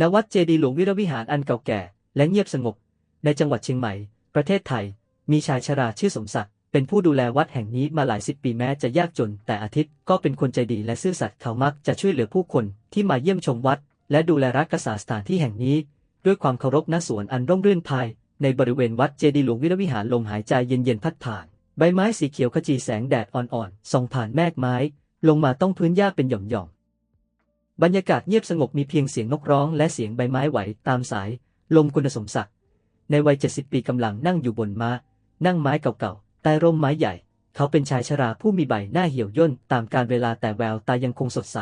ณวัดเจดีหลวงวิรวิหารอันเก่าแก่ และเงียบสงบ ในจังหวัดเชียงใหม่ ประเทศไทย มีชายชราชื่อสมศักดิ์เป็นผู้ดูแลวัดแห่งนี้มาหลายสิบปีแม้จะยากจน แต่อาทิตย์ก็เป็นคนใจดีและซื่อสัตย์เขามักจะช่วยเหลือผู้คนที่มาเยี่ยมชมวัด และดูแลรักษาสถานที่แห่งนี้ ด้วยความเคารพณสวนอันร่มรื่นภาย ในบริเวณวัดเจดีหลวงวิรวิหารลมหายใจเย็นๆพัดผ่าน ใบไม้สีเขียวขจีแสงแดดอ่อนๆส่องผ่านแมกไม้ ลงมาต้องพื้นหญ้าเป็นหย่อมๆ บรรยากาศเงียบสงบมีเพียงเสียงนกร้องและเสียงใบไม้ไหวตามสาย ลมคุณสมศักดิ์ในวัยเจ็ดสิบปีกำลังนั่งอยู่บนม้า นั่งไม้เก่าๆใต้ร่มไม้ใหญ่ เขาเป็นชายชราผู้มีใบหน้าเหี่ยวย่นตามการเวลาแต่แววตายังคงสดใส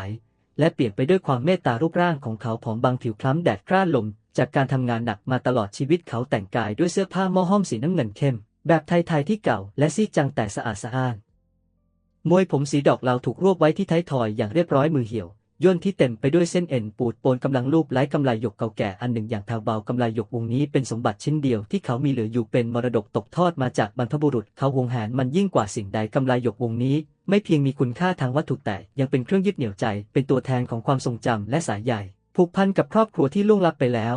และเปลี่ยนไปด้วยความเมตตารูปร่างของเขาผอมบางผิวคล้ำแดดกล้าลม จากการทำงานหนักมาตลอดชีวิตเขาแต่งกายด้วยเสื้อผ้าหม้อห้อมสีน้ำเงินเข้ม แบบไทยๆที่เก่าและซีดจังแต่สะอาดสะอ้านมวยผมสีดอกเหลาถูกรวบไว้ที่ท้ายทอยอย่างเรียบร้อยมือเหี่ยว ย่นที่เต็มไปด้วยเส้นเอ็นปูดโปนกำลังลูบไล้กำไลหยกเก่าแก่อันหนึ่งอย่างแผ่วเบากำไลหยกวงนี้เป็นสมบัติชิ้นเดียวที่เขามีเหลืออยู่เป็นมรดกตกทอดมาจากบรรพบุรุษเขาหวงแหนมันยิ่งกว่าสิ่งใดกำไลหยกวงนี้ ไม่เพียงมีคุณค่าทางวัตถุแต่ยังเป็นเครื่องยึดเหนี่ยวใจ เป็นตัวแทนของความทรงจำและสายใยผูกพันกับครอบครัวที่ล่วงลับไปแล้ว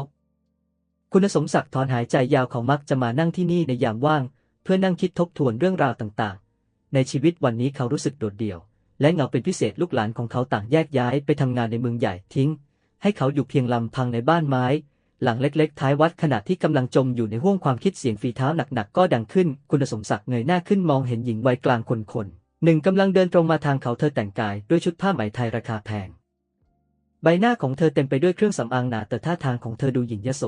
คุณสมศักดิ์ถอนหายใจยาวเขามักจะมานั่งที่นี่ในยามว่าง เพื่อนั่งคิดทบทวนเรื่องราวต่างๆ ในชีวิตวันนี้เขารู้สึกโดดเดี่ยว และเงาเป็นพิเศษลูกหลานของเขาต่างแยกย้ายไปทำงานในเมืองใหญ่ทิ้ง ให้เขาอยู่เพียงลำพังในบ้านไม้ หลังเล็กๆ ท้ายวัดขณะที่กำลังจมอยู่ในห้วงความคิดเสียงฝีเท้าหนักๆ ก็ดังขึ้น คุณสมศักดิ์เงยหน้าขึ้นมองเห็นหญิงวัยกลางคนคนๆหนึ่งกำลังเดินตรงมาทางเขาเธอแต่งกายด้วยชุดผ้าไหมไทยราคาแพง ใบหน้าของเธอเต็มไปด้วยเครื่องสำอางหนาแต่ท่าทางของเธอดูหยิ่งยโส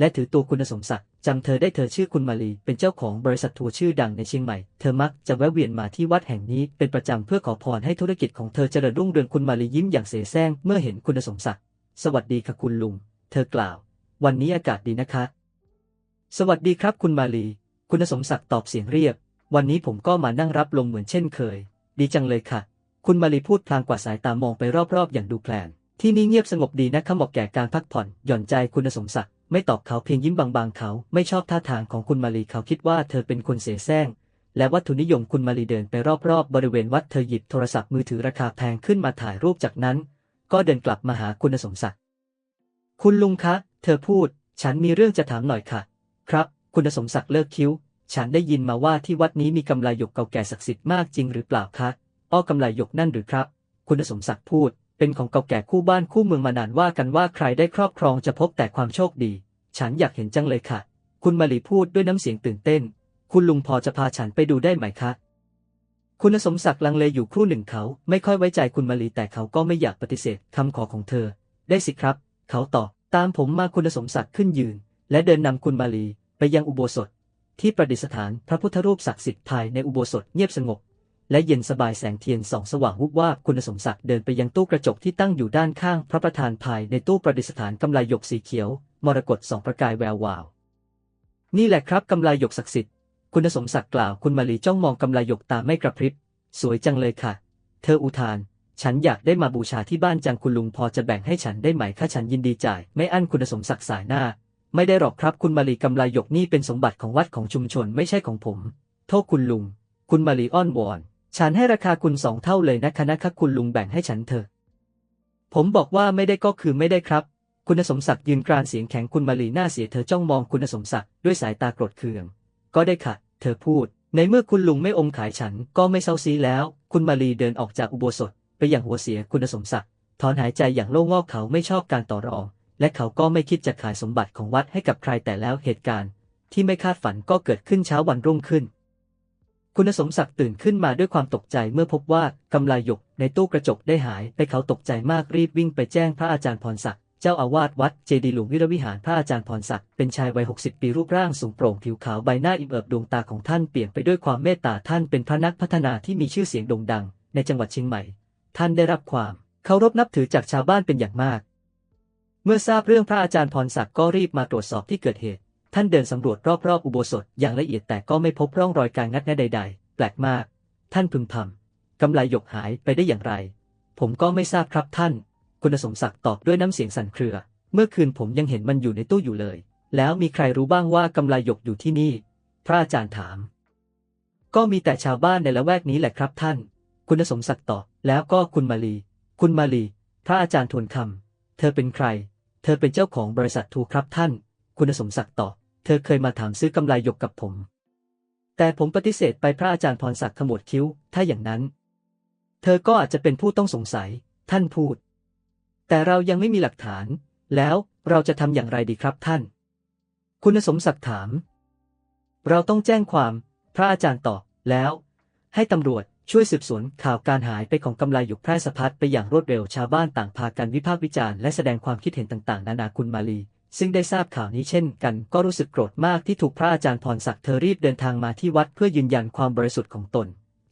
และถือตัวคุณสมศักดิ์จำเธอได้เธอชื่อคุณมาลี เป็นเจ้าของบริษัททัวร์ชื่อดังในเชียงใหม่ เธอมักจะแวะเวียนมาที่วัดแห่งนี้เป็นประจำเพื่อขอพรให้ธุรกิจของเธอเจริญรุ่งเรืองคุณมาลียิ้มอย่างเสแสร้งเมื่อเห็นคุณสมศักดิ์สวัสดีค่ะคุณลุง เธอกล่าว วันนี้อากาศดีนะคะ สวัสดีครับคุณมาลี คุณสมศักดิ์ตอบเสียงเรียบ วันนี้ผมก็มานั่งรับลมเหมือนเช่นเคย ดีจังเลยค่ะ คุณมาลีพูดพลางกว่าสายตามองไปรอบๆ อย่างดูแคลนที่นี่เงียบสงบดีนะคะเหมาะแก่การพักผ่อนหย่อนใจคุณสมศักดิ์ ไม่ตอบเขาเพียงยิ้มบางๆ เขาไม่ชอบท่าทางของคุณมาลีเขาคิดว่าเธอเป็นคนเสแสร้งและวัตถุนิยมคุณมาลีเดินไปรอบๆ บริเวณวัดเธอหยิบโทรศัพท์มือถือราคาแพงขึ้นมาถ่ายรูปจากนั้น ก็เดินกลับมาหาคุณสมศักดิ์ คุณลุงคะ เธอพูด ฉันมีเรื่องจะถามหน่อยค่ะ ครับ คุณสมศักดิ์เลิกคิ้ว ฉันได้ยินมาว่าที่วัดนี้มีกำไลหยกเก่าแก่ศักดิ์สิทธิ์มากจริงหรือเปล่าคะ อ้อกำไลหยกนั่นหรือครับ คุณสมศักดิ์พูด เป็นของเก่าแก่คู่บ้านคู่เมืองมานานว่ากันว่าใครได้ครอบครองจะพบแต่ความโชคดี ฉันอยากเห็นจังเลยค่ะ คุณมาลีพูดด้วยน้ำเสียงตื่นเต้น คุณลุงพอจะพาฉันไปดูได้ไหมคะ คุณสมศักดิ์ลังเลอยู่ครู่หนึ่งเขา ไม่ค่อยไว้ใจคุณมาลีแต่เขาก็ไม่อยากปฏิเสธคำขอของเธอ ได้สิครับ เขาตอบตามผมมาคุณสมศักดิ์ขึ้นยืน และเดินนำคุณมาลีไปยังอุโบสถ ที่ประดิษฐานพระพุทธรูปศักดิ์สิทธิ์ภายในอุโบสถเงียบสงบ และเย็นสบายแสงเทียนส่องสว่างวุบวาบคุณสมศักดิ์เดินไปยังตู้กระจกที่ตั้งอยู่ด้านข้างพระประธานภายในตู้ประดิษฐานกำไลหยกสีเขียว มรกตสองประกายแวววาว นี่แหละครับกำไลหยกศักดิ์สิทธิ์คุณสมศักดิ์กล่าวคุณมาลีจ้องมองกำไลหยกตาไม่กระพริบ สวยจังเลยค่ะ เธออุทาน ฉันอยากได้มาบูชาที่บ้านจังคุณลุงพอจะแบ่งให้ฉันได้ไหมคะฉันยินดีจ่าย ไม่อั้นคุณสมศักดิ์สายหน้า ไม่ได้หรอกครับคุณมาลีกำไลหยกนี่เป็นสมบัติของวัดของชุมชนไม่ใช่ของผม โทษคุณลุง คุณมาลีอ้อนวอน ฉันให้ราคาคุณสองเท่าเลยนะคะนะคะคุณลุงแบ่งให้ฉันเถอะ ผมบอกว่าไม่ได้ก็คือไม่ได้ครับ คุณสมศักดิ์ยืนกรานเสียงแข็งคุณมาลีหน้าเสียเธอจ้องมองคุณสมศักดิ์ด้วยสายตาโกรธเคือง ก็ได้ค่ะ เธอพูด ในเมื่อคุณลุงไม่อมขายฉันก็ไม่เศร้าซีแล้ว คุณมาลีเดินออกจากอุโบสถ ไปอย่างหัวเสียคุณสมศักดิ์ถอนหายใจอย่างโล่งอกเขาไม่ชอบการต่อรอง และเขาก็ไม่คิดจะขายสมบัติของวัดให้กับใครแต่แล้วเหตุการณ์ ที่ไม่คาดฝันก็เกิดขึ้นเช้าวันรุ่งขึ้น คุณสมศักดิ์ตื่นขึ้นมาด้วยความตกใจเมื่อพบว่ากำไลหยกในตู้กระจกได้หายไปเขาตกใจมากรีบวิ่งไปแจ้งพระอาจารย์พรศักดิ์เจ้าอาวาสวัดเจดีหลวงวิรวิหารพระอาจารย์พรศักดิ์เป็นชายวัย 60 ปีรูปร่างสูงโปร่งผิวขาวใบหน้าอิ่มเอิบดวงตาของท่านเปลี่ยนไปด้วยความเมตตาท่านเป็นพระนักพัฒนาที่มีชื่อเสียงโด่งดัง ในจังหวัดเชียงใหม่ ท่านได้รับความเคารพนับถือจากชาวบ้านเป็นอย่างมาก เมื่อทราบเรื่องพระอาจารย์พรศักดิ์ก็รีบมาตรวจสอบที่เกิดเหตุ ท่านเดินสำรวจรอบๆอุโบสถอย่างละเอียดแต่ก็ไม่พบร่องรอยการงัดแงะใด ๆ แปลกมาก ท่านพึมพำกำไลหยกหายไปได้อย่างไร ผมก็ไม่ทราบครับท่าน คุณสมศักดิ์ตอบด้วยน้ำเสียงสั่นเครือ เมื่อคืนผมยังเห็นมันอยู่ในตู้อยู่เลย แล้วมีใครรู้บ้างว่ากำไลหยกอยู่ที่นี่ พระอาจารย์ถาม ก็มีแต่ชาวบ้านในละแวกนี้แหละครับท่าน คุณสมศักดิ์ตอบ แล้วก็คุณมาลี คุณมาลี พระอาจารย์ทวนคำเธอเป็นใคร เธอเป็นเจ้าของบริษัททูครับท่าน คุณสมศักดิ์ตอบ เธอเคยมาถามซื้อกำไรหยกกับผม แต่ผมปฏิเสธไปพระอาจารย์พรศักดิ์ขมวดคิ้ว ถ้าอย่างนั้น เธอก็อาจจะเป็นผู้ต้องสงสัย ท่านพูด แต่เรายังไม่มีหลักฐาน แล้วเราจะทำอย่างไรดีครับท่าน คุณสมศักดิ์ถาม เราต้องแจ้งความ พระอาจารย์ตอบแล้ว ให้ตำรวจช่วยสืบสวนข่าวการหายไปของกำไรหยกแพร่สะพัดไปอย่างรวดเร็วชาวบ้านต่างพากันวิพากษ์วิจารณ์และแสดงความคิดเห็นต่างๆ นานาคุณมาลี ซึ่งได้ทราบข่าวนี้เช่นกัน ก็รู้สึกโกรธมากที่ถูกพระอาจารย์พรศักดิ์เธอรีบเดินทางมาที่วัดเพื่อยืนยันความบริสุทธิ์ของตน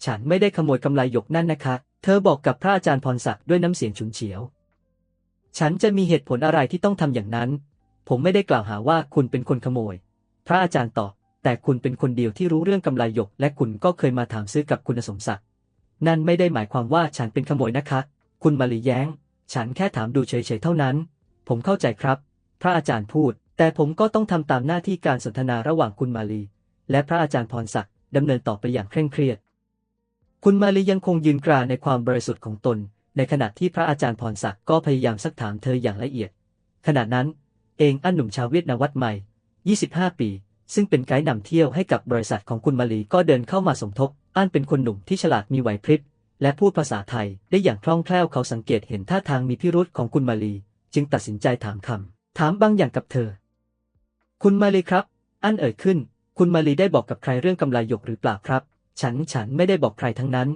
ฉันไม่ได้ขโมยกำไรหยกนั่นนะคะ เธอบอกกับพระอาจารย์พรศักดิ์ด้วยน้ำเสียงฉุนเฉียว ฉันจะมีเหตุผลอะไรที่ต้องทำอย่างนั้น ผมไม่ได้กล่าวหาว่าคุณเป็นคนขโมย พระอาจารย์ตอบแต่คุณเป็นคนเดียวที่รู้เรื่องกำไรหยก และคุณก็เคยมาถามซื้อกับคุณสมศักดิ์นั่นไม่ได้หมายความว่าฉันเป็นขโมยนะคะ คุณมาลีแย้ง ฉันแค่ถามดูเฉยๆเท่านั้น ผมเข้าใจครับ พระอาจารย์พูด แต่ผมก็ต้องทำตามหน้าที่การสนทนาระหว่างคุณมาลี และพระอาจารย์พรศักดิ์ดำเนินต่อไปอย่างเคร่งเครียด คุณมาลียังคงยืนกรานในความบริสุทธิ์ของตน ในขณะที่พระอาจารย์พรศักดิ์ก็พยายามซักถามเธออย่างละเอียด ขณะนั้น เองอันหนุ่มชาวเวียดนามวัดใหม่ 25 ปี ซึ่งเป็นไกด์นำเที่ยวให้กับบริษัทของคุณมาลีก็เดินเข้ามาสมทบอันเป็นคนหนุ่มที่ฉลาดมีไหวพริบและพูดภาษาไทยได้อย่างคล่องแคล่วเขาสังเกตเห็นท่าทางมีพิรุษของคุณมาลี จึงตัดสินใจถามคำ ถามบางอย่างกับเธอ คุณมาลีครับ อันเอ่ยขึ้น คุณมาลีได้บอกกับใครเรื่องกำไรหยกหรือเปล่าครับ ฉันฉันไม่ได้บอกใครทั้งนั้น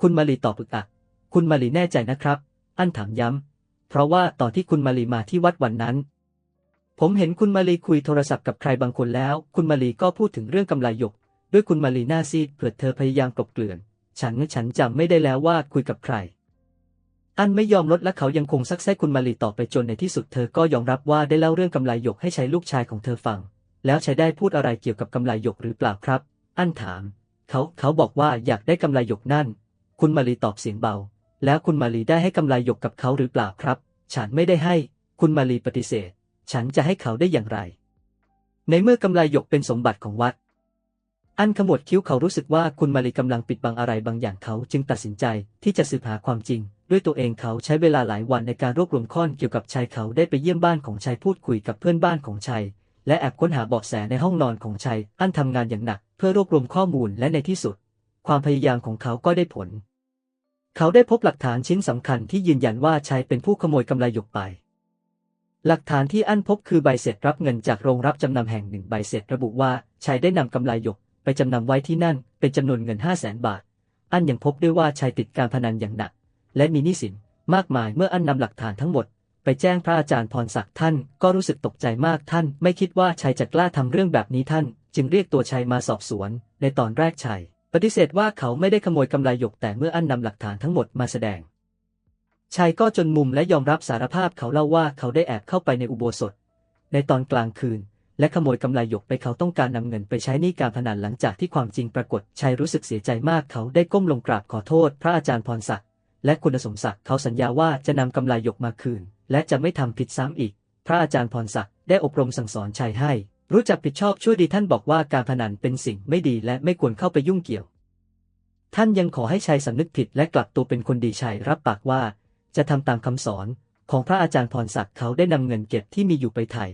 คุณมาลีตอบอึกอักคุณมาลีแน่ใจนะครับ อันถามย้ำ เพราะว่าตอนที่คุณมาลีมาที่วัดวันนั้น ผมเห็นคุณมาลีคุยโทรศัพท์กับใครบางคนแล้ว คุณมาลีก็พูดถึงเรื่องกำไรหยก ด้วยคุณมาลีหน้าซีดเผื่อเธอพยายามกลบเกลื่อน ฉันฉันจำไม่ได้แล้วว่าคุยกับใคร อันไม่ยอมลดและเขายังคงซักไซ้คุณมาลีต่อไปจนในที่สุดเธอก็ยอมรับว่าได้เล่าเรื่องกำไรหยกให้ใช้ลูกชายของเธอฟัง แล้วใช้ได้พูดอะไรเกี่ยวกับกำไรหยกหรือเปล่าครับ อันถาม เขาเขาบอกว่าอยากได้กำไรหยกนั่น คุณมาลีตอบเสียงเบา แล้วคุณมาลีได้ให้กำไรหยกกับเขาหรือเปล่าครับ ฉันไม่ได้ให้ คุณมาลีปฏิเสธ ฉันจะให้เขาได้อย่างไร ในเมื่อกำไรหยกเป็นสมบัติของวัด อันขมวดคิ้วเขารู้สึกว่าคุณมาลีกำลังปิดบังอะไรบางอย่างเขาจึงตัดสินใจที่จะสืบหาความจริง ด้วยตัวเองเขาใช้เวลาหลายวันในการรวบรวมข้อเกี่ยวกับชายเขาได้ไปเยี่ยมบ้านของชายพูดคุยกับเพื่อนบ้านของชายและแอบค้นหาเบาะแสในห้องนอนของชายอันทำงานอย่างหนัก เพื่อรวบรวมข้อมูลและในที่สุด ความพยายามของเขาก็ได้ผล เขาได้พบหลักฐานชิ้นสำคัญที่ยืนยันว่าชายเป็นผู้ขโมยกำไรหยกไป หลักฐานที่อันพบคือใบเสร็จรับเงินจากโรงรับจำนำแห่งหนึ่งใบเสร็จระบุว่าชายได้นำกำไรหยกไปจำนำไว้ที่นั่นเป็นจำนวนเงิน5 0 0แสนบาท อันยังพบด้วยว่าชายติดการพนันอย่างหนัก และมีหนี้สินมากมายเมื่ออันนำหลักฐานทั้งหมด ไปแจ้งพระอาจารย์พรศักดิ์ท่านก็รู้สึกตกใจมากท่าน ไม่คิดว่าชายจะกล้าทำเรื่องแบบนี้ท่าน จึงเรียกตัวชายมาสอบสวน ในตอนแรกชายปฏิเสธว่าเขาไม่ได้ขโมยกำไรหยกแต่เมื่ออันนำหลักฐานทั้งหมดมาแสดงชายก็จนมุมและยอมรับสารภาพเขาเล่าว่าเขาได้แอบเข้าไปในอุโบสถ ในตอนกลางคืน และขโมยกำไรหยกไปเขาต้องการนำเงินไปใช้หนี้การพนันหลังจากที่ความจริงปรากฏชายรู้สึกเสียใจมากเขาได้ก้มลงกราบขอโทษ พระอาจารย์พรศักดิ์ และคุณสมศักดิ์เขาสัญญาว่าจะนำกำไรหยกมาคืน และจะไม่ทำผิดซ้ำอีก พระอาจารย์พรศักดิ์ได้อบรมสั่งสอนชายให้ รู้จักผิดชอบชั่วดีท่านบอกว่าการพนันเป็นสิ่งไม่ดีและไม่ควรเข้าไปยุ่งเกี่ยว ท่านยังขอให้ชายสำนึกผิดและกลับตัวเป็นคนดีชายรับปากว่า จะทำตามคำสอนของพระอาจารย์พรศักดิ์เขาได้นำเงินเก็บที่มีอยู่ไปไถ่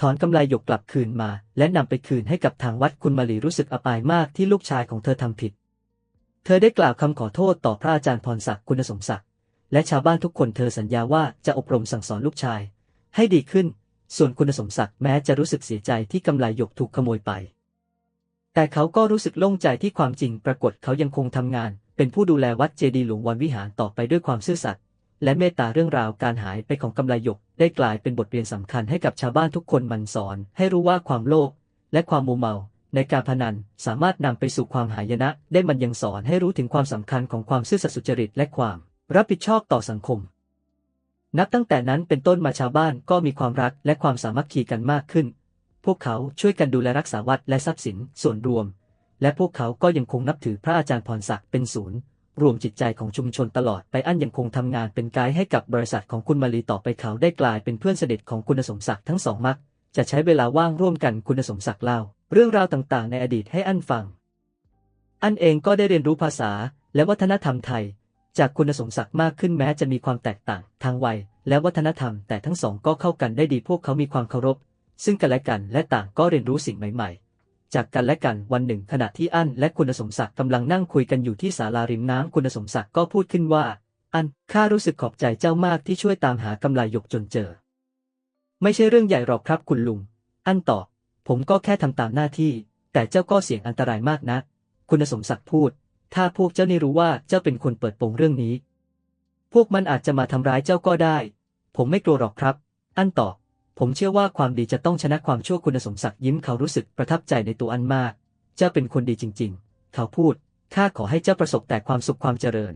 ถอนกำไรหยกกลับคืนมา และนำไปคืนให้กับทางวัดคุณมาลีรู้สึกอับอายมากที่ลูกชายของเธอทำผิด เธอได้กล่าวคำขอโทษต่อพระอาจารย์พรศักดิ์คุณสมศักดิ์และชาวบ้านทุกคนเธอสัญญาว่าจะอบรมสั่งสอนลูกชาย ให้ดีขึ้น ส่วนคุณสมศักดิ์แม้จะรู้สึกเสียใจที่กำไรหยกถูกขโมยไป แต่เขาก็รู้สึกโล่งใจที่ความจริงปรากฏเขายังคงทำงาน เป็นผู้ดูแลวัดเจดีย์หลวงวันวิหารต่อไปด้วยความซื่อสัตย์และเมตตาเรื่องราวการหายไปของกำไรหยก ได้กลายเป็นบทเรียนสำคัญให้กับชาวบ้านทุกคนมันสอน ให้รู้ว่าความโลภและความมัวเมา ในการพนันสามารถนำไปสู่ความหายนะ ได้มันยังสอนให้รู้ถึงความสำคัญของความซื่อสัตย์สุจริตและความ รับผิดชอบต่อสังคม นับตั้งแต่นั้นเป็นต้นมาชาวบ้านก็มีความรักและความสามัคคีกันมากขึ้น พวกเขาช่วยกันดูแลรักษาวัดและทรัพย์สินส่วนรวม และพวกเขาก็ยังคงนับถือพระอาจารย์พรศักดิ์เป็นศูนย์ รวมจิตใจของชุมชนตลอดไปอันยังคงทำงานเป็นไกด์ให้กับบริษัทของคุณมาลีต่อไปเขาได้กลายเป็นเพื่อนสนิทของคุณสมศักดิ์ทั้งสองมักจะใช้เวลาว่างร่วมกันคุณสมศักดิ์เล่า เรื่องราวต่างๆ ในอดีตให้อันฟัง อันเองก็ได้เรียนรู้ภาษาและวัฒนธรรมไทย จากคุณสมศักดิ์มากขึ้นแม้จะมีความแตกต่าง ทางวัย และวัฒนธรรม แต่ทั้งสองก็เข้ากันได้ดีพวกเขามีความเคารพ ซึ่งกันและกันและต่างก็เรียนรู้สิ่งใหม่ ๆ จากกันและกันวันหนึ่งขณะที่อั้นและคุณสมศักดิ์กำลังนั่งคุยกันอยู่ที่ศาลาริมน้ำคุณสมศักดิ์ก็พูดขึ้นว่า อันข้ารู้สึกขอบใจเจ้ามากที่ช่วยตามหากำไลหยกจนเจอ ไม่ใช่เรื่องใหญ่หรอกครับคุณลุง อันตอบ ผมก็แค่ทำตามหน้าที่ แต่เจ้าก็เสี่ยงอันตรายมากนะ คุณสมศักดิ์พูด ถ้าพวกเจ้านี่รู้ว่าเจ้าเป็นคนเปิดโปงเรื่องนี้ พวกมันอาจจะมาทำร้ายเจ้าก็ได้ ผมไม่กลัวหรอกครับ อันต่อ ผมเชื่อว่าความดีจะต้องชนะความชั่วคุณสมศักดิ์ยิ้มเขารู้สึกประทับใจในตัวอันมาก เจ้าเป็นคนดีจริง ๆ เขาพูด ข้าขอให้เจ้าประสบแต่ความสุขความเจริญ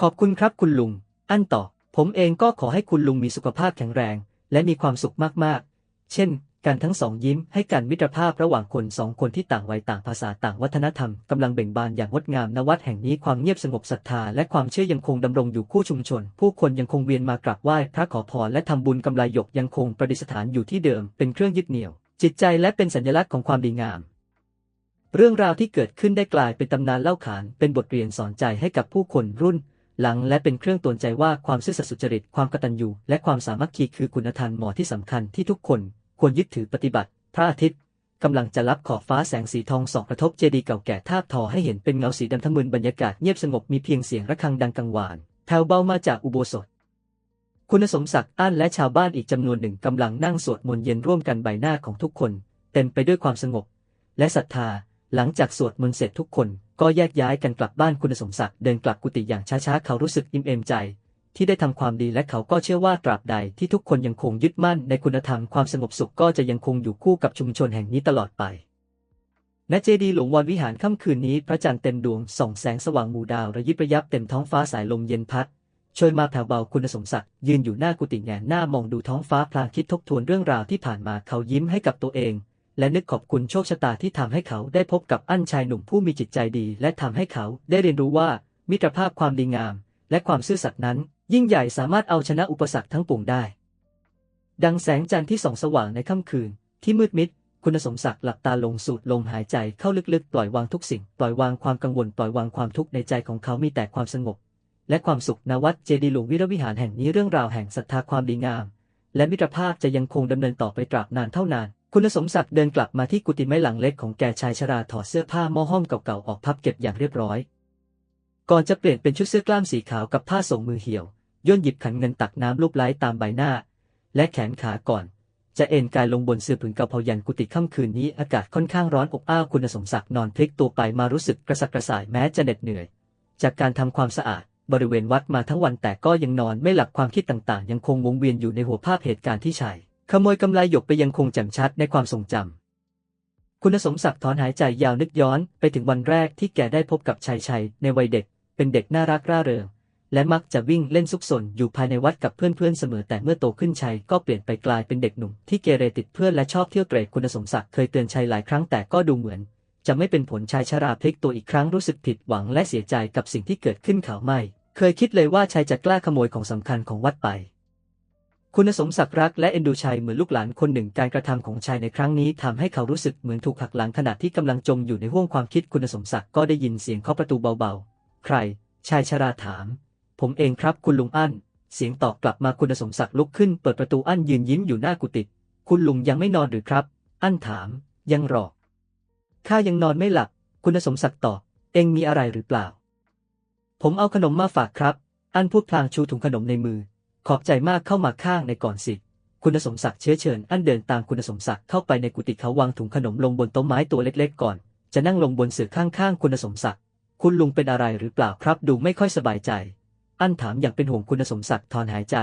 ขอบคุณครับคุณลุง อันต่อ ผมเองก็ขอให้คุณลุงมีสุขภาพแข็งแรง และมีความสุขมากๆ เช่น การทั้งสองยิ้มให้กันมิตรภาพระหว่างคนสองคนที่ต่างวัยต่างภาษาต่างวัฒนธรรมกำลังเบ่งบานอย่างงดงามณวัดแห่งนี้ความเงียบสงบศรัทธาและความเชื่อยังคงดำรงอยู่คู่ชุมชน ผู้คนยังคงเวียนมากราบไหว้พระขอพรและทำบุญกำไรหยกยังคงประดิษฐานอยู่ที่เดิมเป็นเครื่องยึดเหนี่ยว จิตใจและเป็นสัญลักษณ์ของความดีงามเรื่องราวที่เกิดขึ้นได้กลายเป็นตำนานเล่าขาน เป็นบทเรียนสอนใจให้กับผู้คนรุ่น หลังและเป็นเครื่องตือนใจว่าความซื่อสัตย์สุจริต ความกตัญญูและความสามัคคีคือคุณธรรมหมอที่สำคัญที่ทุกคน ควรยึดถือปฏิบัติ พระอาทิตย์กำลังจะรับขอบฟ้าแสงสีทองส่องกระทบเจดีย์เก่าแก่ทาบทอให้เห็นเป็นเงาสีดำทะมึนบรรยากาศเงียบสงบมีเพียงเสียงระฆังดังกังวานแถวเบามาจากอุโบสถ คุณสมศักดิ์อั้นและชาวบ้านอีกจำนวนหนึ่งกำลังนั่งสวดมนต์เย็นร่วมกันใบหน้าของทุกคน เต็มไปด้วยความสงบ และศรัทธา หลังจากสวดมนต์เสร็จทุกคน ก็แยกย้ายกันกลับบ้านคุณสมศักดิ์เดินกลับกุฏิอย่างช้าๆเขารู้สึกอิ่มเอมใจ ที่ได้ทำความดีและเขาก็เชื่อว่าตราบใดที่ทุกคนยังคงยึดมั่นในคุณธรรมความสงบสุขก็จะยังคงอยู่คู่กับชุมชนแห่งนี้ตลอดไปณเจดีหลวงวรวิหารค่ำคืนนี้พระจันทร์เต็มดวงส่องแสงสว่างหมู่ดาวระยิบระยับเต็มท้องฟ้าสายลมเย็นพัดช่วยมาแผ่วเบาคุณสมศักดิ์ยืนอยู่หน้ากุฏิแงนหน้ามองดูท้องฟ้าพลางคิดทบทวนเรื่องราวที่ผ่านมาเขายิ้มให้กับตัวเอง และนึกขอบคุณโชคชะตาที่ทำให้เขาได้พบกับอั้นชายหนุ่มผู้มีจิตใจดี และทำให้เขาได้เรียนรู้ว่า มิตรภาพความดีงาม และความซื่อสัตย์นั้น ยิ่งใหญ่สามารถเอาชนะอุปสรรคทั้งปวงได้ ดังแสงจันทร์ที่ส่องสว่างในค่ำคืน ที่มืดมิด คุณสมศักดิ์หลับตาลงสูดลมหายใจเข้าลึกๆ ปล่อยวางทุกสิ่ง ปล่อยวางความกังวล ปล่อยวางความทุกข์ในใจของเขามีแต่ความสงบ และความสุขณวัดเจดีย์หลวงวิรวิหารแห่งนี้เรื่องราวแห่งศรัทธาความดีงาม และมิตรภาพจะยังคงดำเนินต่อไปตราบนานเท่านานคุณสมศักดิ์เดินกลับมาที่กุฏิไม้หลังเล็กของแกชายชราถอดเสื้อผ้าหม้อห้อมเก่าๆออกพับเก็บอย่างเรียบร้อย ก่อนจะเปลี่ยนเป็นชุดเสื้อกล้ามสีขาวกับผ้าส่งมือเหี่ยว ย่นหยิบขันเงินตักน้ำลูบไล้ตามใบหน้า และแขนขาก่อน จะเอนกายลงบนเสื่อผืนเก่าพอยันกุฏิค่ำคืนนี้อากาศค่อนข้างร้อนอบอ้าวคุณสมศักดิ์นอนพลิกตัวไปมารู้สึกกระสับกระส่ายแม้จะเหน็ดเหนื่อย จากการทำความสะอาดบริเวณวัดมาทั้งวันแต่ก็ยังนอนไม่หลับความคิดต่างๆ ยังคงวงเวียนอยู่ในหัวภาพเหตุการณ์ที่ชายขโมยกำไลหยกไปยังคงแจ่มชัดในความทรงจำคุณสมศักดิ์ถอนหายใจยาวนึกย้อนไปถึงวันแรกที่แกได้พบกับชายชัยในวัยเด็ก เป็นเด็กน่ารักร่าเริง และมักจะวิ่งเล่นซุกซนอยู่ภายในวัดกับเพื่อนๆเสมอแต่เมื่อโตขึ้นชัยก็เปลี่ยนไปกลายเป็นเด็กหนุ่มที่เกเรติดเพื่อนและชอบเที่ยวเตร่คุณสมศักดิ์เคยเตือนชัยหลายครั้งแต่ก็ดูเหมือน จะไม่เป็นผลชายชราพลิกตัวอีกครั้งรู้สึกผิดหวังและเสียใจกับสิ่งที่เกิดขึ้นเขาไม่ เคยคิดเลยว่าชายจะกล้าขโมยของสำคัญของวัดไป คุณสมศักดิ์รักและเอ็นดูชัยเหมือนลูกหลานคนหนึ่งการกระทำของชายในครั้งนี้ทำให้เขารู้สึกเหมือนถูกหักหลังขณะที่กำลังจมอยู่ในห้วงความคิดคุณสมศักดิ์ก็ได้ยินเสียงเคาะประตูเบาๆ ใครชายชราถาม ผมเองครับคุณลุงอั้น เสียงตอบกลับมาคุณสมศักดิ์ลุกขึ้นเปิดประตูอั้นยืนยิ้มอยู่หน้ากุฏิคุณลุงยังไม่นอนหรือครับ อั้นถาม ยังหรอกข้ายังนอนไม่หลับ คุณสมศักดิ์ตอบ เองมีอะไรหรือเปล่า ผมเอาขนมมาฝากครับ อั้นพูดพลางชูถุงขนมในมือ ขอบใจมากเข้ามาข้างในก่อนสิ คุณสมศักดิ์เชื้อเชิญ อั้นเดินตามคุณสมศักดิ์เข้าไปในกุฏิเขาวางถุงขนมลงบนโต๊ะไม้ตัวเล็กๆก่อน จะนั่งลงบนเสื่อข้างๆ คุณสมศักดิ์ คุณลุงเป็นอะไรหรือเปล่าครับ ดูไม่ค่อยสบายใจ อั้นถามอย่างเป็นห่วงคุณสมศักดิ์ถอนหายใจ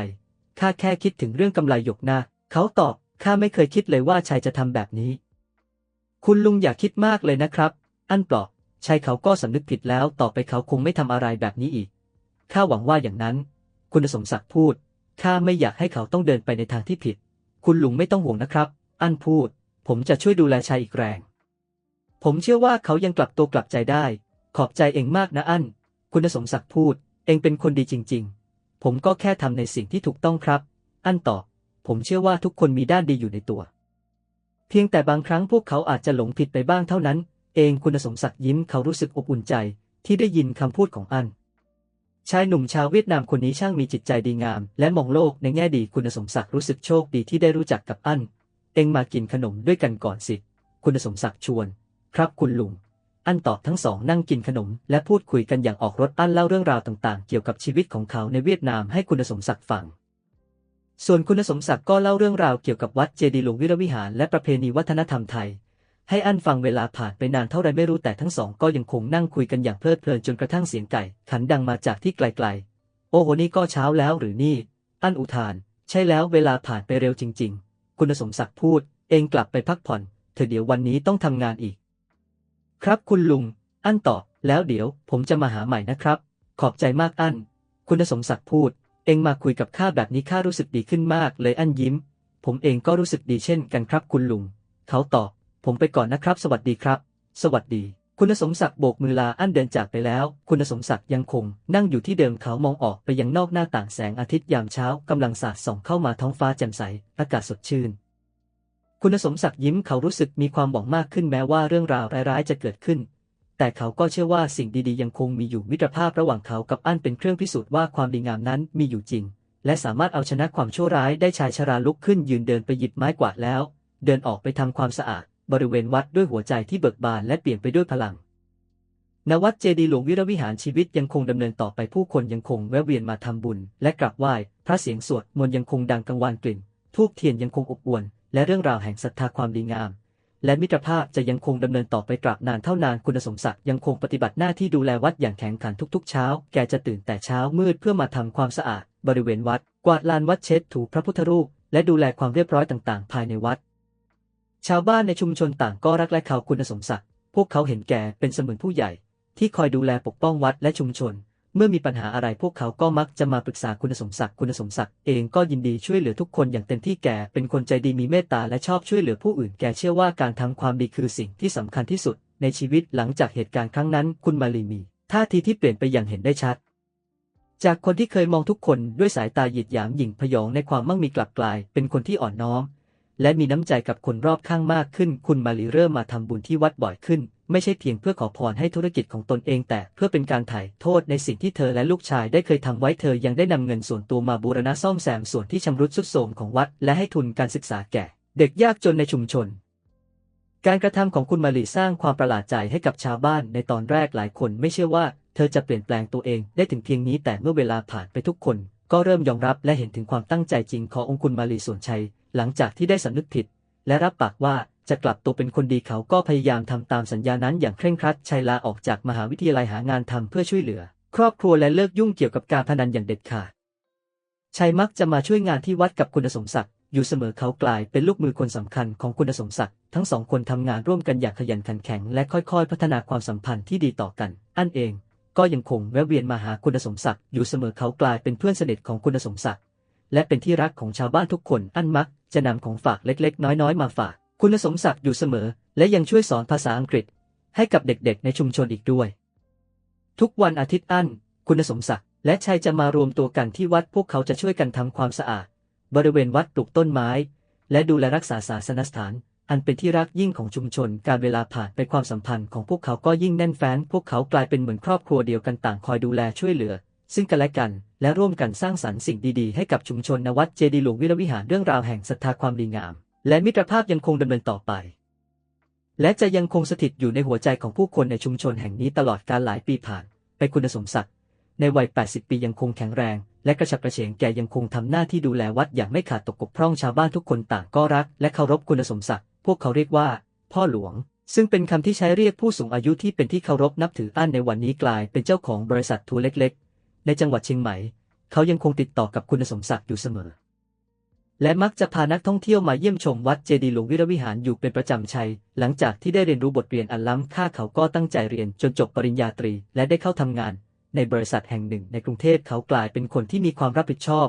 ข้าแค่คิดถึงเรื่องกำไรหยกนะเขาตอบ ข้าไม่เคยคิดเลยว่าชายจะทำแบบนี้ คุณลุงอย่าคิดมากเลยนะครับ อั้นปลอบชายเขาก็สำนึกผิดแล้ว ต่อไปเขาคงไม่ทำอะไรแบบนี้อีก ข้าหวังว่าอย่างนั้น คุณสมศักดิ์พูด ข้าไม่อยากให้เขาต้องเดินไปในทางที่ผิด คุณลุงไม่ต้องห่วงนะครับ อั้นพูด ผมจะช่วยดูแลชายอีกแรง ผมเชื่อว่าเขายังกลับตัวกลับใจได้ ขอบใจเองมากนะอั้น คุณสมศักดิ์พูด เองเป็นคนดีจริง ๆ ผมก็แค่ทำในสิ่งที่ถูกต้องครับ อันต่อ ผมเชื่อว่าทุกคนมีด้านดีอยู่ในตัว เพียงแต่บางครั้งพวกเขาอาจจะหลงผิดไปบ้างเท่านั้น เองคุณสมศักดิ์ยิ้มเขารู้สึกอบอุ่นใจที่ได้ยินคำพูดของอัน ชายหนุ่มชาวเวียดนามคนนี้ช่างมีจิตใจดีงาม และมองโลกในแง่ดีคุณสมศักดิ์รู้สึกโชคดีที่ได้รู้จักกับอัน เองมากินขนมด้วยกันก่อนสิ คุณสมศักดิ์ชวน ครับคุณลุง อั้นตอบทั้งสองนั่งกินขนม และพูดคุยกันอย่างออกรถอั้นเล่าเรื่องราวต่างๆ เกี่ยวกับชีวิตของเขาในเวียดนามให้คุณสมศักดิ์ฟังส่วนคุณสมศักดิ์ก็เล่าเรื่องราวเกี่ยวกับวัดเจดีย์หลวงวิรวิหารและประเพณีวัฒนธรรมไทย ให้อั้นฟังเวลาผ่านไปนานเท่าไรไม่รู้แต่ทั้งสองก็ยังคงนั่งคุยกันอย่างเพลิดเพลินจนกระทั่งเสียงไก่ ขันดังมาจากที่ไกลๆ โอ้โหนี่ก็เช้าแล้วหรือนี่ อั้นอุทาน ใช่แล้วเวลาผ่านไปเร็วจริง ๆ คุณสมศักดิ์พูด เองกลับไปพักผ่อน เธอเดี๋ยววันนี้ต้องทำงานอีก ครับคุณลุง อั้นตอบแล้วเดี๋ยวผมจะมาหาใหม่นะครับ ขอบใจมากอั้น คุณสมศักดิ์พูด เองมาคุยกับข้าแบบนี้ข้ารู้สึกดีขึ้นมากเลยอั้นยิ้ม ผมเองก็รู้สึกดีเช่นกันครับคุณลุง เขาตอบ ผมไปก่อนนะครับ สวัสดีครับ สวัสดี คุณสมศักดิ์โบกมือลาอั้นเดินจากไปแล้ว คุณสมศักดิ์ยังคง นั่งอยู่ที่เดิมเขามองออกไปยังนอกหน้าต่างแสงอาทิตย์ยามเช้ากำลังสาดส่องเข้ามาท้องฟ้าแจ่มใส อากาศสดชื่น คุณสมศักดิ์ยิ้มเขารู้สึกมีความหวังมากขึ้นแม้ว่าเรื่องราวร้ายๆจะเกิดขึ้น แต่เขาก็เชื่อว่าสิ่งดีๆยังคงมีอยู่มิตรภาพระหว่างเขากับอั้นเป็นเครื่องพิสูจน์ว่าความดีงามนั้นมีอยู่จริง และสามารถเอาชนะความชั่วร้ายได้ชายชราลุกขึ้นยืนเดินไปหยิบไม้กวาดแล้ว เดินออกไปทำความสะอาด บริเวณวัดด้วยหัวใจที่เบิกบานและเปลี่ยนไปด้วยพลังณวัดเจดีหลวงวิรวิหารชีวิตยังคงดำเนินต่อไปผู้คนยังคงแวะเวียนมาทำบุญ และกราบไหว้พระเสียงสวดมนต์ยังคงดังกังวานกลิ่นทูบเทียนยังคงอบอวล และเรื่องราวแห่งศรัทธาความดีงาม และมิตรภาพจะยังคงดำเนินต่อไปตราบนานเท่านานคุณสมศักดิ์ยังคงปฏิบัติหน้าที่ดูแลวัดอย่างแข็งขันทุกๆ เช้า แกจะตื่นแต่เช้ามืดเพื่อมาทำความสะอาด บริเวณวัด กวาดลานวัดเช็ดถูพระพุทธรูป และดูแลความเรียบร้อยต่างๆ ภายในวัด ชาวบ้านในชุมชนต่างก็รักและเขาคุณสมศักดิ์พวกเขาเห็นแกเป็นเสมือนผู้ใหญ่ ที่คอยดูแลปกป้องวัดและชุมชน เมื่อมีปัญหาอะไรพวกเขาก็มักจะมาปรึกษาคุณสมศักดิ์คุณสมศักดิ์เองก็ยินดีช่วยเหลือทุกคนอย่างเต็มที่แกเป็นคนใจดีมีเมตตาและชอบช่วยเหลือผู้อื่นแกเชื่อว่าการทำความดีคือสิ่งที่สำคัญที่สุด ในชีวิตหลังจากเหตุการณ์ครั้งนั้น คุณมาลีมีท่าทีที่เปลี่ยนไปอย่างเห็นได้ชัด จากคนที่เคยมองทุกคนด้วยสายตาหยิดหยามหยิ่งพยองในความมั่งมีกลับกลาย เป็นคนที่อ่อนน้อมและมีน้ำใจกับคนรอบข้างมากขึ้น คุณมาลีเริ่มมาทำบุญที่วัดบ่อยขึ้น ไม่ใช่เพียงเพื่อขอพรให้ธุรกิจของตนเอง แต่เพื่อเป็นการไถ่โทษในสิ่งที่เธอและลูกชายได้เคยทำไว้เธอยังได้นำเงินส่วนตัวมาบูรณะซ่อมแซมส่วนที่ชำรุดทรุดโทรมของวัด และให้ทุนการศึกษาแก่ เด็กยากจนในชุมชน การกระทำของคุณมาลีสร้างความประหลาดใจให้กับชาวบ้านในตอนแรกหลายคนไม่เชื่อว่าเธอจะเปลี่ยนแปลงตัวเองได้ถึงเพียงนี้แต่เมื่อเวลาผ่านไปทุกคน ก็เริ่มยอมรับและเห็นถึงความตั้งใจจริงขององค์คุณมาลีส่วนชัย หลังจากที่ได้สำนึกผิด และรับปากว่า จะกลับตัวเป็นคนดีเขาก็พยายามทำตามสัญญานั้นอย่างเคร่งครัดชัยลาออกจากมหาวิทยาลัยหางานทำเพื่อช่วยเหลือ ครอบครัวและเลิกยุ่งเกี่ยวกับการพนันอย่างเด็ดขาดชัยมักจะมาช่วยงานที่วัดกับคุณสมศักดิ์อยู่เสมอเขากลายเป็นลูกมือคนสำคัญของคุณสมศักดิ์ทั้งสองคนทำงานร่วมกันอย่างขยันขันแข็งและค่อยๆ พัฒนาความสัมพันธ์ที่ดีต่อกัน อันเองก็ยังคงแวะเวียนมาหาคุณสมศักดิ์อยู่เสมอเขากลายเป็นเพื่อนสนิทของคุณสมศักดิ์และเป็นที่รักของชาวบ้านทุกคนอันมักจะนำของฝากเล็กๆ น้อยๆ มาฝาก คุณสมศักดิ์อยู่เสมอ และยังช่วยสอนภาษาอังกฤษ ให้กับเด็กๆ ในชุมชนอีกด้วย ทุกวันอาทิตย์อันคุณสมศักดิ์และชัยจะมารวมตัวกันที่วัดพวกเขาจะช่วยกันทำความสะอาด บริเวณวัดปลูกต้นไม้ และดูแลรักษาศาสนสถาน อันเป็นที่รักยิ่งของชุมชน การเวลาผ่านไปความสัมพันธ์ของพวกเขาก็ยิ่งแน่นแฟ้น พวกเขากลายเป็นเหมือนครอบครัวเดียวกันต่างคอยดูแลช่วยเหลือ ซึ่งกันและกัน และร่วมกันสร้างสรรค์สิ่งดีๆ ให้กับชุมชนณวัดเจดีหลวงวิรวิหารเรื่องราวแห่งศรัทธาความดีงาม และมิตรภาพยังคงดำเนินต่อไป และจะยังคงสถิตอยู่ในหัวใจของผู้คนในชุมชนแห่งนี้ตลอดการหลายปีผ่าน ไปคุณสมศักดิ์ในวัย 80 ปียังคงแข็งแรง และกระฉับกระเฉงแกยังคงทำหน้าที่ดูแลวัดอย่างไม่ขาดตกบกพร่องชาวบ้านทุกคนต่างก็รัก และเคารพคุณสมศักดิ์พวกเขาเรียกว่า พ่อหลวง ซึ่งเป็นคำที่ใช้เรียกผู้สูงอายุที่เป็นที่เคารพนับถืออันในวันนี้กลายเป็นเจ้าของบริษัททัวร์เล็ก ๆ ในจังหวัดเชียงใหม่ เขายังคงติดต่อกับคุณสมศักดิ์อยู่เสมอ และมักจะพานักท่องเที่ยวมาเยี่ยมชมวัดเจดีย์หลวงวิรวิหารอยู่เป็นประจำชัย หลังจากที่ได้เรียนรู้บทเรียนอันล้ำค่าเขาก็ตั้งใจเรียนจนจบปริญญาตรี และได้เข้าทำงาน ในบริษัทแห่งหนึ่ง ในกรุงเทพเขากลายเป็นคนที่มีความรับผิดชอบ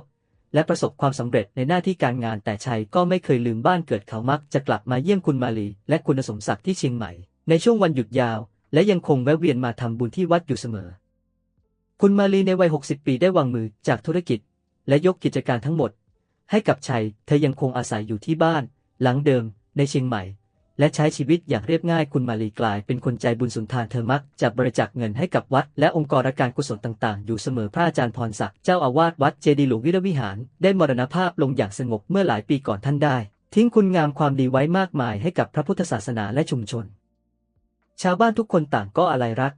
และประสบความสำเร็จในหน้าที่การงานแต่ชัยก็ไม่เคยลืมบ้านเกิดเขามักจะกลับมาเยี่ยมคุณมาลี และคุณสมศักดิ์ที่เชียงใหม่ ในช่วงวันหยุดยาว และยังคงแวะเวียนมาทำบุญที่วัดอยู่เสมอ คุณมาลีในวัย 60 ปีได้วางมือจากธุรกิจ และยกกิจการทั้งหมด ให้กับชัย เธอยังคงอาศัยอยู่ที่บ้าน หลังเดิม ในเชียงใหม่ และใช้ชีวิตอย่างเรียบง่ายคุณมาลีกลาย เป็นคนใจบุญสุนทานเธอมักจะบริจาคเงินให้กับวัด และองค์กรการกุศลต่างๆ อยู่เสมอพระอาจารย์พรศักดิ์เจ้าอาวาสวัดเจดีหลวงวิรวิหาร ได้มรณภาพลงอย่างสงบเมื่อหลายปีก่อนท่านได้ ทิ้งคุณงามความดีไว้มากมายให้กับพระพุทธศาสนาและชุมชน ชาวบ้านทุกคนต่างก็อะไรรัก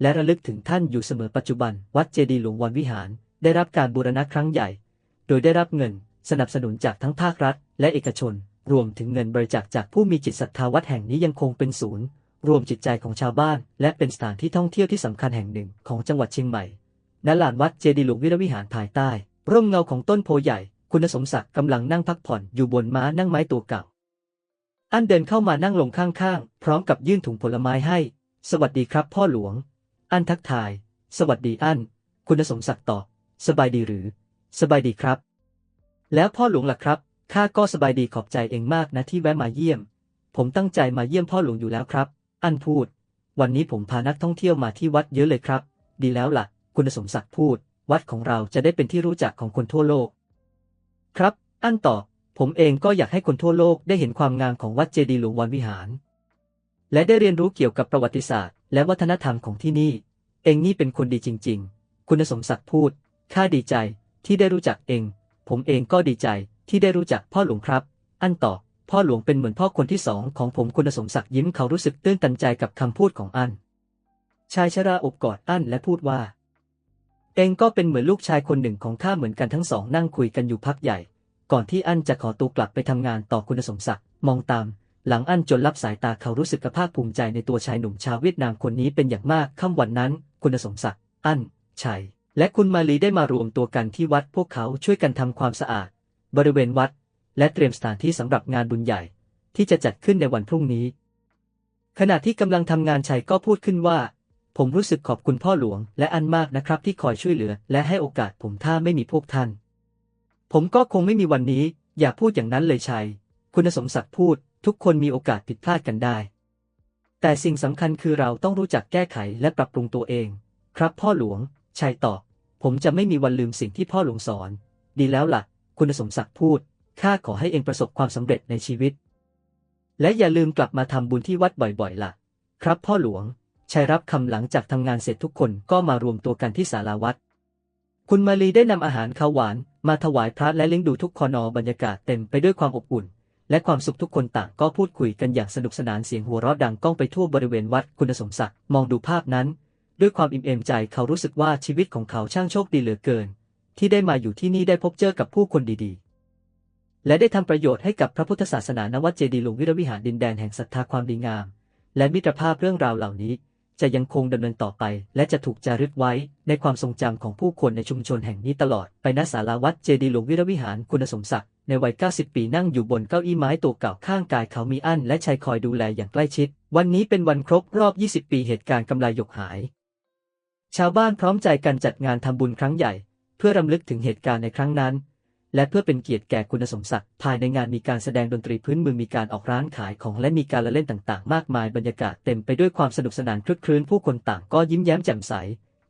และระลึกถึงท่านอยู่เสมอปัจจุบัน วัดเจดีหลวงวันวิหาร ได้รับการบูรณะครั้งใหญ่ โดยได้รับเงิน สนับสนุนจากทั้งภาครัฐ และเอกชน รวมถึงเงินบริจาคจากผู้มีจิตศรัทธาวัดแห่งนี้ยังคงเป็นศูนย์ รวมจิตใจของชาวบ้าน และเป็นสถานที่ท่องเที่ยวที่สำคัญแห่งหนึ่งของจังหวัดเชียงใหม่ณลานวัดเจดีย์หลวงวิรวิหารภายใต้ ร่มเงาของต้นโพใหญ่ คุณสมศักดิ์กำลังนั่งพักผ่อนอยู่บนม้านั่งไม้ตัวเก่า อันเดินเข้ามานั่งลงข้างๆ พร้อมกับยื่นถุงผลไม้ให้ สวัสดีครับพ่อหลวง อันทักทาย สวัสดีอัน คุณสมศักดิ์ตอบ สบายดีหรือ สบายดีครับ แล้วพ่อหลวงล่ะครับ ข้าก็สบายดีขอบใจเองมากนะที่แวะมาเยี่ยม ผมตั้งใจมาเยี่ยมพ่อหลวงอยู่แล้วครับ อันพูด วันนี้ผมพานักท่องเที่ยวมาที่วัดเยอะเลยครับ ดีแล้วล่ะ คุณสมศักดิ์พูด วัดของเราจะได้เป็นที่รู้จักของคนทั่วโลก ครับ อันตอบผมเองก็อยากให้คนทั่วโลกได้เห็นความงามของวัดเจดีย์หลวงวันวิหาร และได้เรียนรู้เกี่ยวกับประวัติศาสตร์ และวัฒนธรรมของที่นี่ เองนี่เป็นคนดีจริง ๆ คุณสมศักดิ์พูด ข้าดีใจที่ได้รู้จักเอง ผมเองก็ดีใจที่ได้รู้จักพ่อหลวงครับ อันตอบพ่อหลวงเป็นเหมือนพ่อคนที่สองของผมคุณสมศักดิ์ยิ้มเขารู้สึกตื้นตันใจกับคำพูดของอัน ชายชราอบกอดอันและพูดว่า เองก็เป็นเหมือนลูกชายคนหนึ่งของข้าเหมือนกันทั้งสองนั่งคุยกันอยู่พักใหญ่ ก่อนที่อันจะขอตัวกลับไปทำงานต่อคุณสมศักดิ์มองตามหลังอันจนรับสายตาเขารู้สึกกระภาคภูมิใจในตัวชายหนุ่มชาวเวียดนามคนนี้เป็นอย่างมากค่ำวันนั้น คุณสมศักดิ์อันชัย และคุณมาลีได้มารวมตัวกันที่วัดพวกเขาช่วยกันทำความสะอาด บริเวณวัด และเตรียมสถานที่สำหรับงานบุญใหญ่ ที่จะจัดขึ้นในวันพรุ่งนี้ ขณะที่กำลังทำงานชัยก็พูดขึ้นว่า ผมรู้สึกขอบคุณพ่อหลวง และอันมากนะครับที่คอยช่วยเหลือ และให้โอกาสผมถ้าไม่มีพวกท่าน ผมก็คงไม่มีวันนี้ อย่าพูดอย่างนั้นเลยชัย คุณสมศักดิ์พูด ทุกคนมีโอกาสผิดพลาดกันได้ แต่สิ่งสำคัญคือเราต้องรู้จักแก้ไขและปรับปรุงตัวเอง ครับพ่อหลวง ชัยตอบผมจะไม่มีวันลืมสิ่งที่พ่อหลวงสอน ดีแล้วล่ะ คุณสมศักดิ์พูด ข้าขอให้เองประสบความสำเร็จในชีวิต และอย่าลืมกลับมาทำบุญที่วัดบ่อยๆล่ะ ครับพ่อหลวงชัยรับคำหลังจากทำงานเสร็จทุกคนก็มารวมตัวกันที่ศาลาวัด คุณมาลีได้นำอาหารข้าวหวาน มาถวายพระและเลี้ยงดูทุกคนอบรรยากาศเต็มไปด้วยความอบอุ่น และความสุขทุกคนต่างก็พูดคุยกันอย่างสนุกสนานเสียงหัวเราะดังก้องไปทั่วบริเวณวัดคุณสมศักดิ์มองดูภาพนั้น ด้วยความอิ่มเอมใจเขารู้สึกว่าชีวิตของเขาช่างโชคดีเหลือเกิน ที่ได้มาอยู่ที่นี่ได้พบเจอกับผู้คนดีๆ และได้ทำประโยชน์ให้กับพระพุทธศาสนาณวัดเจดีหลวงวิรวิหารดินแดนแห่งศรัทธาความดีงาม และมิตรภาพเรื่องราวเหล่านี้ จะยังคงดำเนินต่อไป และจะถูกจารึกไว้ในความทรงจำของผู้คนในชุมชนแห่งนี้ตลอดไปณศาลาวัดเจดีหลวงวิรวิหารคุณสมศักดิ์ในวัย 90 ปีนั่งอยู่บนเก้าอี้ไม้ตัวเก่าข้างกายเขามีอั้นและชายคอยดูแลอย่างใกล้ชิด วันนี้เป็นวันครบรอบ 20 ปีเหตุการณ์กำไลหยกหาย ชาวบ้านพร้อมใจกันจัดงานทำบุญครั้งใหญ่ เพื่อรำลึกถึงเหตุการณ์ในครั้งนั้น และเพื่อเป็นเกียรติแก่คุณสมศักดิ์ภายในงานมีการแสดงดนตรีพื้นเมืองมีการออกร้านขายของและมีการละเล่นต่างๆ มากมายบรรยากาศเต็มไปด้วยความสนุกสนานคลึกครื้นผู้คนต่างก็ยิ้มแย้มแจ่มใส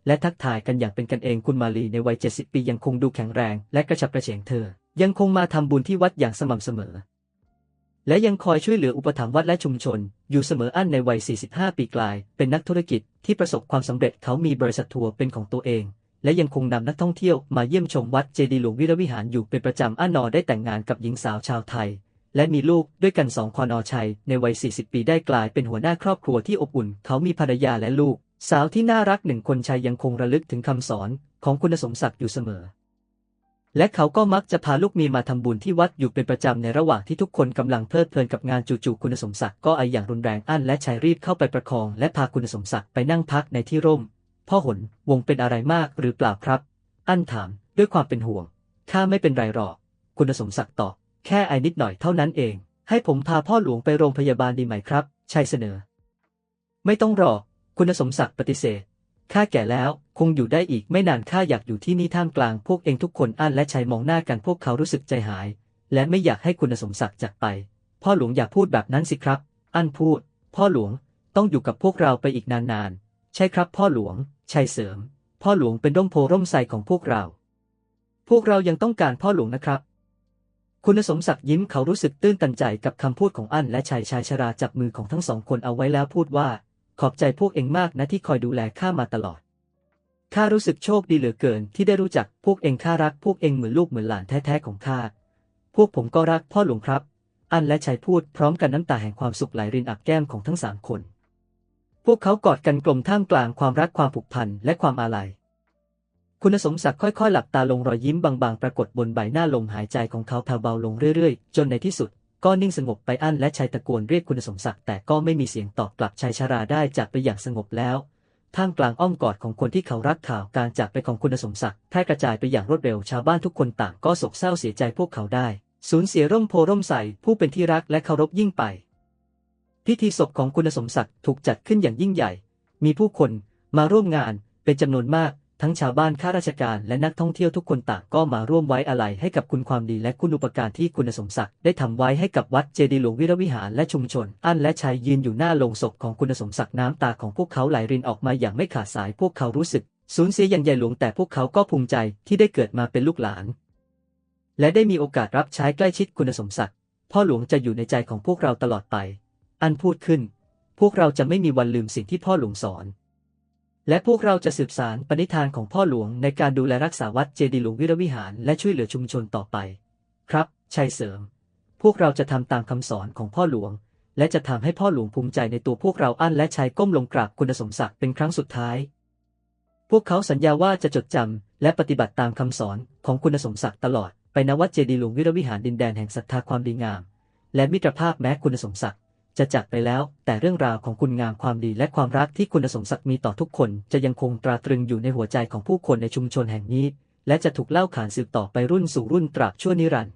และทักทายกันอย่างเป็นกันเองคุณมาลีในวัย 70 ปียังคงดูแข็งแรง และกระฉับกระเฉงเธอ ยังคงมาทำบุญที่วัดอย่างสม่ำเสมอ และยังคอยช่วยเหลืออุปถัมภ์วัดและชุมชน อยู่เสมออั้นในวัย 45 ปีกลาย เป็นนักธุรกิจที่ประสบความสำเร็จเขามีบริษัททัวร์เป็นของตัวเอง และยังคงนำนักท่องเที่ยวมาเยี่ยมชมวัดเจดีย์หลวงวิรวิหารอยู่เป็นประจำอั้นนอได้แต่งงานกับหญิงสาวชาวไทย และมีลูกด้วยกันสองคนอชัย ในวัย 40 ปีได้กลายเป็นหัวหน้าครอบครัวที่อบอุ่น เขามีภรรยาและลูก สาวที่น่ารักหนึ่งคนชัยยังคงระลึกถึงคำสอนของคุณสมศักดิ์อยู่เสมอ และเขาก็มักจะพาลูกเมียมาทำบุญที่วัดอยู่เป็นประจำในระหว่างที่ทุกคนกำลังเพลิดเพลินกับงานจู่ๆคุณสมศักดิ์ก็ไออย่างรุนแรงอั้นและชายรีบเข้าไปประคอง และพาคุณสมศักดิ์ไปนั่งพักในที่ร่ม พ่อหนวงเป็นอะไรมากหรือเปล่าครับ อั้นถามด้วยความเป็นห่วงข้าไม่เป็นไรหรอก คุณสมศักดิ์ตอบแค่ไอนิดหน่อยเท่านั้นเอง ให้ผมพาพ่อหลวงไปโรงพยาบาลดีไหมครับชายเสนอ ไม่ต้องรอ คุณสมศักดิ์ปฏิเสธ ข้าแก่แล้ว คงอยู่ได้อีกไม่นานข้าอยากอยู่ที่นี่ท่ามกลางพวกเองทุกคนอั้นและชายมองหน้ากันพวกเขารู้สึกใจหาย และไม่อยากให้คุณสมศักดิ์จากไป พ่อหลวงอย่าพูดแบบนั้นสิครับ อั้นพูด พ่อหลวงต้องอยู่กับพวกเราไปอีกนานๆ ใช่ครับ พ่อหลวงชายเสริม พ่อหลวงเป็นร่มโพร่มไทรของพวกเรา พวกเรายังต้องการพ่อหลวงนะครับ คุณสมศักดิ์ยิ้มเขารู้สึกตื้นตันใจกับคำพูดของอั้นและชายชายชราจับมือของทั้งสองคนเอาไว้แล้วพูดว่า ขอบใจพวกเองมากนะที่คอยดูแลข้ามาตลอด ข้ารู้สึกโชคดีเหลือเกินที่ได้รู้จักพวกเองข้ารักพวกเองเหมือนลูกเหมือนหลานแท้ๆของข้า พวกผมก็รักพ่อหลวงครับ อันและชัยพูดพร้อมกันน้ำตาแห่งความสุขไหลรินอับแก้มของทั้งสามคน พวกเขากอดกันกลมท่ามกลางความรักความผูกพันและความอาลัย คุณสมศักดิ์ค่อยๆ หลับตาลงรอยยิ้มบางๆ ปรากฏบนใบหน้าลมหายใจของเขาแผ่วเบาลงเรื่อยๆ จนในที่สุด ก็นิ่งสงบไปอั้นและชัยตะโกนเรียกคุณสมศักดิ์แต่ก็ไม่มีเสียงตอบกลับชายชราได้จากไปอย่างสงบแล้วท่ามกลางอ้อมกอดของคนที่เขารักข่าวการจากไปของคุณสมศักดิ์แพร่กระจายไปอย่างรวดเร็วชาวบ้านทุกคนต่างก็โศกเศร้าเสียใจพวกเขาได้ สูญเสียร่มโพร่มใสผู้เป็นที่รักและเคารพยิ่งไป พิธีศพของคุณสมศักดิ์ถูกจัดขึ้นอย่างยิ่งใหญ่ มีผู้คนมาร่วมงานเป็นจำนวนมาก ทั้งชาวบ้านข้าราชการและนักท่องเที่ยวทุกคนต่างก็มาร่วมไว้อาลัยให้กับคุณความดีและคุณอุปการที่คุณสมศักดิ์ได้ทำไว้ให้กับวัดเจดีย์หลวงวิรวิหารและชุมชน อั้นและชัยยืนอยู่หน้าโลงศพของคุณสมศักดิ์น้ำตาของพวกเขาไหลรินออกมาอย่างไม่ขาดสายพวกเขารู้สึกสูญเสียอย่างใหญ่หลวงแต่พวกเขาก็ภูมิใจที่ได้เกิดมาเป็นลูกหลาน และได้มีโอกาสรับใช้ใกล้ชิดคุณสมศักดิ์พ่อหลวงจะอยู่ในใจของพวกเราตลอดไป อันพูดขึ้น พวกเราจะไม่มีวันลืมสิ่งที่พ่อหลวงสอน และพวกเราจะสืบสานปณิธานของพ่อหลวงในการดูแลรักษาวัดเจดีย์หลวงวิรวิหารและช่วยเหลือชุมชนต่อไป ครับ ชัยเสริม พวกเราจะทำตามคำสอนของพ่อหลวง และจะทำให้พ่อหลวงภูมิใจในตัวพวกเราอั้นและชัยก้มลงกราบคุณสมศักดิ์เป็นครั้งสุดท้าย พวกเขาสัญญาว่าจะจดจำและปฏิบัติตามคำสอนของคุณสมศักดิ์ตลอดไปณวัดเจดีย์หลวงวิรวิหารดินแดนแห่งศรัทธาความดีงาม และมิตรภาพแม้คุณสมศักดิ์ จะจากไปแล้ว แต่เรื่องราวของคุณงามความดีและความรักที่คุณสมศักดิ์มีต่อทุกคน จะยังคงตราตรึงอยู่ในหัวใจของผู้คนในชุมชนแห่งนี้ และจะถูกเล่าขานสืบต่อไปรุ่นสู่รุ่นตราบชั่วนิรันดร์